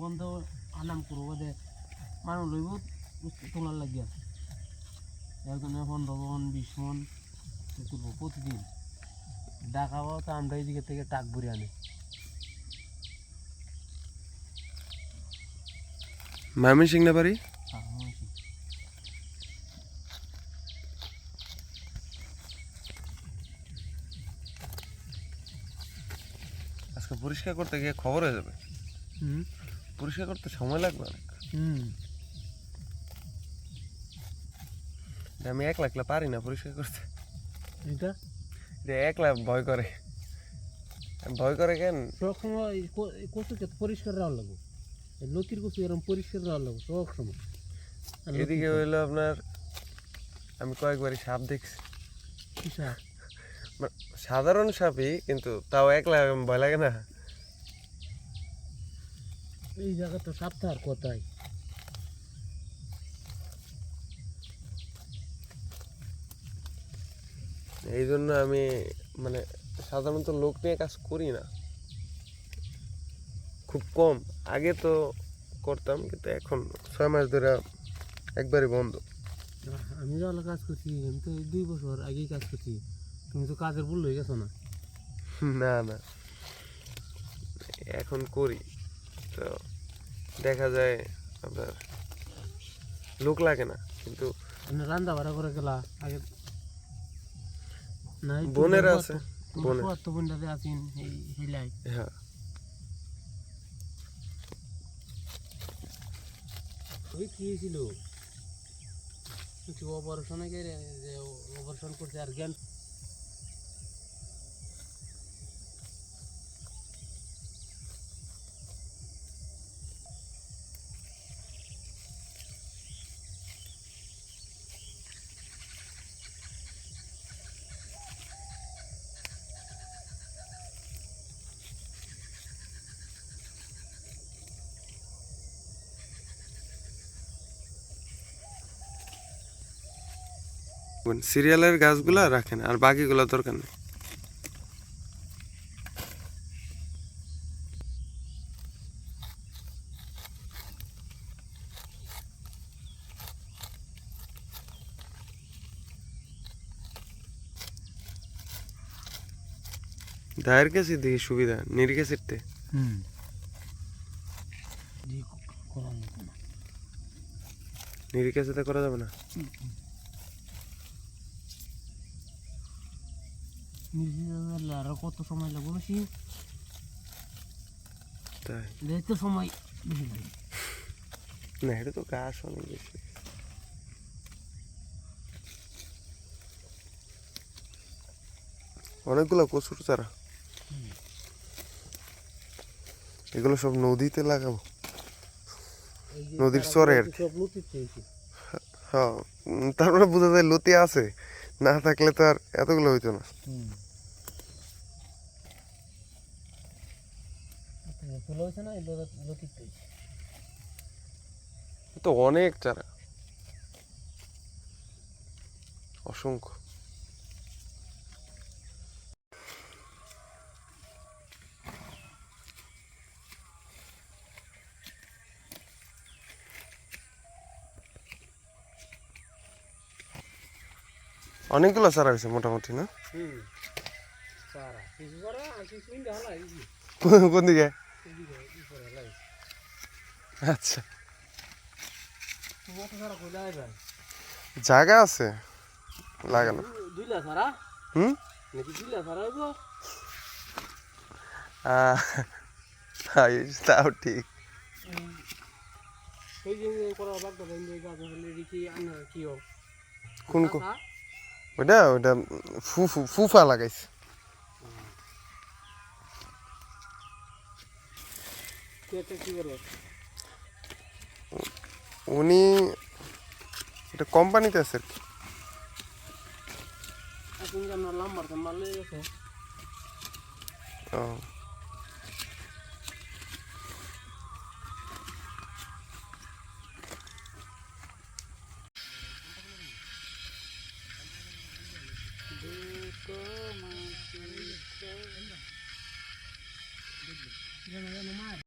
বন্ধ আনাম করব দে মানুষ লইব তোলার লাগিয়া। একজনে পনেরো মন বিশ মন তুলবো প্রতিদিন। ডাকাবো তো আমরা এইদিকে থেকে টাক ভরে আনি। মামি সিং না বাড়ি আজকে পরিষ্কার করতে গিয়ে খবর হয়ে যাবে। হুম? পরিষ্কার করতে সময় লাগবে অনেক। হুম। আমি একলা একলা পারি না পরিষ্কার করতে। এটা? যে একলা ভয় করে। ভয় করে কেন? সব সময় এই কচুকে পরিষ্কার রাখা লাগবে। লতির কচু এরকম পরিষ্কার রাখা লাগবে সব সময় এদিকে হইল আপনার আমি কয়েকবারই সাপ দেখছি। মানে সাধারণ সাপই কিন্তু তাও একলা ভয় লাগে না। এই জায়গা তো সাপ্তাহ কোথায়? এই জন্য আমি মানে সাধারণত লোক নিয়ে কাজ করি না। খুব কম। আগে তো করতাম কিন্তু এখন ছয় মাস ধরে একবারই বন্ধ। আমি ভালো কাজ করছি আমি তো দুই বছর আগেই কাজ করছি। তুমি তো কাজের ভুল হয়ে গেছো না? না না। এখন করি তো দেখা যায় আপনার লোক লাগে না কিন্তু রান্না বাড়া করে গেলা আগে বোনেরা আছে বোনের। ফুয়াতো বোনটাতে আছেন এই হিলাই। হ্যাঁ। ওই কি হয়েছিল? কিছু অপারেশনে গেলে যে অপারেশন করছে আর জ্ঞান সিরিয়ালের গাছগুলা রাখেন আর বাকিগুলো দরকার নেই। দায়ের কাছে দিকে সুবিধা নিরিকে সিটতে হুম। করা যাবে না। আরও কত সময় লাগবে বেশি তাই দেখতে সময় বেশি লাগে না এটা তো গাছ অনেক বেশি অনেকগুলো কচুর চারা এগুলো সব নদীতে লাগাবো নদীর চরে আর হ্যাঁ তারপরে বোঝা যায় লতি আছে না থাকলে তো আর এতগুলো হইতো না হয়েছে না তো অনেক চারা। অসংখ্য। অনেকগুলো চারা হয়েছে মোটামুটি না? কোন- দিকে? আচ্ছা। জায়গা আছে? লাগানো। হুম? তাও ঠিক। কোন ওটা ওটা ফুফা লাগাইছে। উনি এটা কোম্পানিতে আছে আর কি। ও।